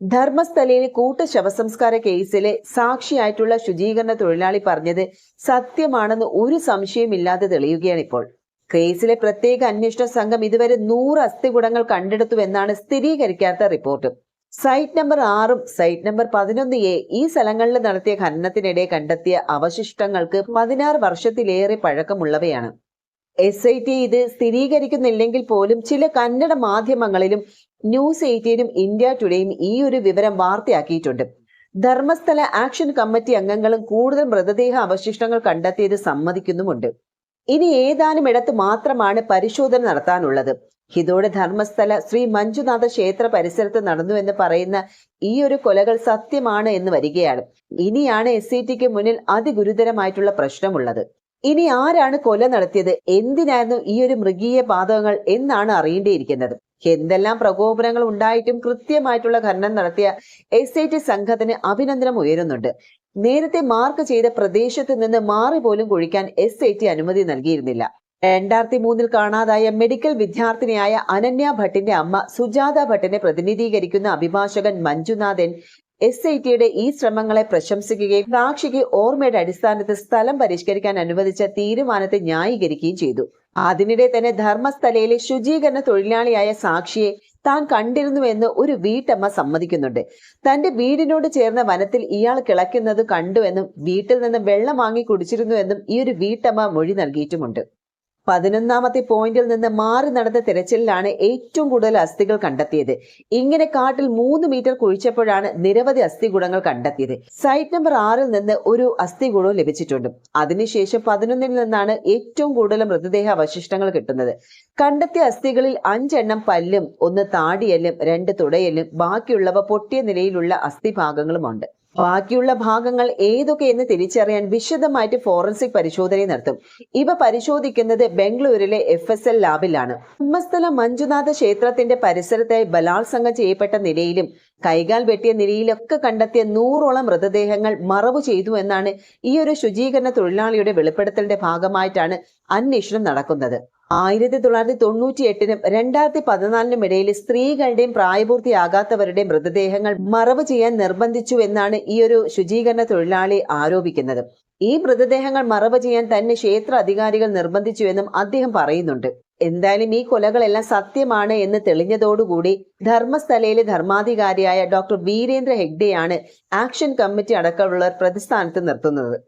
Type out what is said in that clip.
ധർമ്മസ്ഥലയിലെ കൂട്ട ശവസംസ്കാര കേസിലെ സാക്ഷിയായിട്ടുള്ള ശുചീകരണ തൊഴിലാളി പറഞ്ഞത് സത്യമാണെന്ന് ഒരു സംശയമില്ലാതെ തെളിയുകയാണ് ഇപ്പോൾ. കേസിലെ പ്രത്യേക അന്വേഷണ സംഘം ഇതുവരെ നൂറ് അസ്ഥികുടങ്ങൾ കണ്ടെടുത്തുവെന്നാണ് സ്ഥിരീകരിക്കാത്ത റിപ്പോർട്ട്. സൈറ്റ് നമ്പർ ആറും സൈറ്റ് നമ്പർ പതിനൊന്ന് എ ഈ സ്ഥലങ്ങളിൽ നടത്തിയ ഖനനത്തിനിടെ കണ്ടെത്തിയ അവശിഷ്ടങ്ങൾക്ക് പതിനാറ് വർഷത്തിലേറെ പഴക്കമുള്ളവയാണ്. എസ് ഐ ടി ഇത് സ്ഥിരീകരിക്കുന്നില്ലെങ്കിൽ പോലും ചില കന്നഡ മാധ്യമങ്ങളിലും ന്യൂസ് എയ്റ്റീനും ഇന്ത്യ ടുഡേയും ഈ ഒരു വിവരം വാർത്തയാക്കിയിട്ടുണ്ട്. ധർമ്മസ്ഥല ആക്ഷൻ കമ്മിറ്റി അംഗങ്ങളും കൂടുതൽ മൃതദേഹ അവശിഷ്ടങ്ങൾ കണ്ടെത്തിയത് സമ്മതിക്കുന്നുമുണ്ട്. ഇനി ഏതാനും ഇടത്ത് മാത്രമാണ് പരിശോധന നടത്താനുള്ളത്. ഇതോടെ ധർമ്മസ്ഥല ശ്രീ മഞ്ജുനാഥ ക്ഷേത്ര പരിസരത്ത് നടന്നു എന്ന് പറയുന്ന ഈ ഒരു കൊലകൾ സത്യമാണ് എന്ന് വരികയാണ്. ഇനിയാണ് എസ് സി ടിക്ക് മുന്നിൽ അതിഗുരുതരമായിട്ടുള്ള പ്രശ്നമുള്ളത്. ഇനി ആരാണ് കൊല നടത്തിയത്? എന്തിനായിരുന്നു ഈ ഒരു മൃഗീയ പാതകങ്ങൾ എന്നാണ് അറിയേണ്ടിയിരിക്കുന്നത്. എന്തെല്ലാം പ്രകോപനങ്ങൾ ഉണ്ടായിട്ടും കൃത്യമായിട്ടുള്ള ഖനനം നടത്തിയ എസ് ഐ ടി സംഘത്തിന് അഭിനന്ദനം ഉയരുന്നുണ്ട്. നേരത്തെ മാർക്ക് ചെയ്ത പ്രദേശത്ത് നിന്ന് മാറി പോലും കുഴിക്കാൻ എസ് ഐ ടി അനുമതി നൽകിയിരുന്നില്ല. രണ്ടായിരത്തി മൂന്നിൽ കാണാതായ മെഡിക്കൽ വിദ്യാർത്ഥിനിയായ അനന്യ ഭട്ടിന്റെ അമ്മ സുജാത ഭട്ടിനെ പ്രതിനിധീകരിക്കുന്ന അഭിഭാഷകൻ മഞ്ജുനാഥൻ എസ് ഐ ടിയുടെ ഈ ശ്രമങ്ങളെ പ്രശംസിക്കുകയും സാക്ഷിക്ക് ഓർമ്മയുടെ അടിസ്ഥാനത്തിൽ സ്ഥലം പരിഷ്കരിക്കാൻ അനുവദിച്ച തീരുമാനത്തെ ന്യായീകരിക്കുകയും ചെയ്തു. അതിനിടെ തന്നെ ധർമ്മസ്ഥലയിലെ ശുചീകരണ തൊഴിലാളിയായ സാക്ഷിയെ താൻ കണ്ടിരുന്നുവെന്ന് ഒരു വീട്ടമ്മ സമ്മതിക്കുന്നുണ്ട്. തന്റെ വീടിനോട് ചേർന്ന വനത്തിൽ ഇയാൾ കിളയ്ക്കുന്നത് കണ്ടുവെന്നും വീട്ടിൽ നിന്ന് വെള്ളം വാങ്ങി കുടിച്ചിരുന്നുവെന്നും ഈ ഒരു വീട്ടമ്മ മൊഴി നൽകിയിട്ടുമുണ്ട്. പതിനൊന്നാമത്തെ പോയിന്റിൽ നിന്ന് മാറി നടന്ന തിരച്ചിലിലാണ് ഏറ്റവും കൂടുതൽ അസ്ഥികൾ കണ്ടെത്തിയത്. ഇങ്ങനെ കാട്ടിൽ മൂന്ന് മീറ്റർ കുഴിച്ചപ്പോഴാണ് നിരവധി അസ്ഥിഗുണങ്ങൾ കണ്ടെത്തിയത്. സൈറ്റ് നമ്പർ ആറിൽ നിന്ന് ഒരു അസ്ഥികൂടവും ലഭിച്ചിട്ടുണ്ട്. അതിനുശേഷം പതിനൊന്നിൽ നിന്നാണ് ഏറ്റവും കൂടുതൽ മൃതദേഹ അവശിഷ്ടങ്ങൾ കിട്ടുന്നത്. കണ്ടെത്തിയ അസ്ഥികളിൽ അഞ്ചെണ്ണം പല്ലും ഒന്ന് താടിയല്ലും രണ്ട് തുടയല്ലും ബാക്കിയുള്ളവ പൊട്ടിയ നിലയിലുള്ള അസ്ഥിഭാഗങ്ങളുമുണ്ട് ബാക്കിയുള്ള ഭാഗങ്ങൾ ഏതൊക്കെയെന്ന് തിരിച്ചറിയാൻ വിശദമായിട്ട് ഫോറൻസിക് പരിശോധന നടത്തും. ഇവ പരിശോധിക്കുന്നത് ബംഗളൂരിലെ എഫ് എസ് എൽ ലാബിലാണ്. ബ്രഹ്മസ്ഥല മഞ്ജുനാഥ ക്ഷേത്രത്തിന്റെ പരിസരത്തായി ബലാത്സംഗം ചെയ്യപ്പെട്ട നിലയിലും കൈകാൽ വെട്ടിയ നിലയിലൊക്കെ കണ്ടെത്തിയ നൂറോളം മൃതദേഹങ്ങൾ മറവ് ചെയ്തു എന്നാണ് ഈ ഒരു ശുചീകരണ തൊഴിലാളിയുടെ വെളിപ്പെടുത്തലിന്റെ ഭാഗമായിട്ടാണ് അന്വേഷണം നടക്കുന്നത്. ആയിരത്തി തൊള്ളായിരത്തി തൊണ്ണൂറ്റി എട്ടിനും രണ്ടായിരത്തി പതിനാലിനും ഇടയിൽ സ്ത്രീകളുടെയും പ്രായപൂർത്തിയാകാത്തവരുടെയും മൃതദേഹങ്ങൾ മറവ് ചെയ്യാൻ നിർബന്ധിച്ചു എന്നാണ് ഈ ഒരു ശുചീകരണ തൊഴിലാളി ആരോപിക്കുന്നത്. ഈ മൃതദേഹങ്ങൾ മറവ് ചെയ്യാൻ തന്നെ ക്ഷേത്ര അധികാരികൾ നിർബന്ധിച്ചുവെന്നും അദ്ദേഹം പറയുന്നുണ്ട്. എന്തായാലും ഈ കൊലകളെല്ലാം സത്യമാണ് എന്ന് തെളിഞ്ഞതോടുകൂടി ധർമ്മസ്ഥലയിലെ ധർമാധികാരിയായ ഡോക്ടർ വീരേന്ദ്ര ഹെഗ്ഡെയാണ് ആക്ഷൻ കമ്മിറ്റി അടക്കമുള്ളവർ പ്രതിസ്ഥാനത്ത് നിർത്തുന്നത്.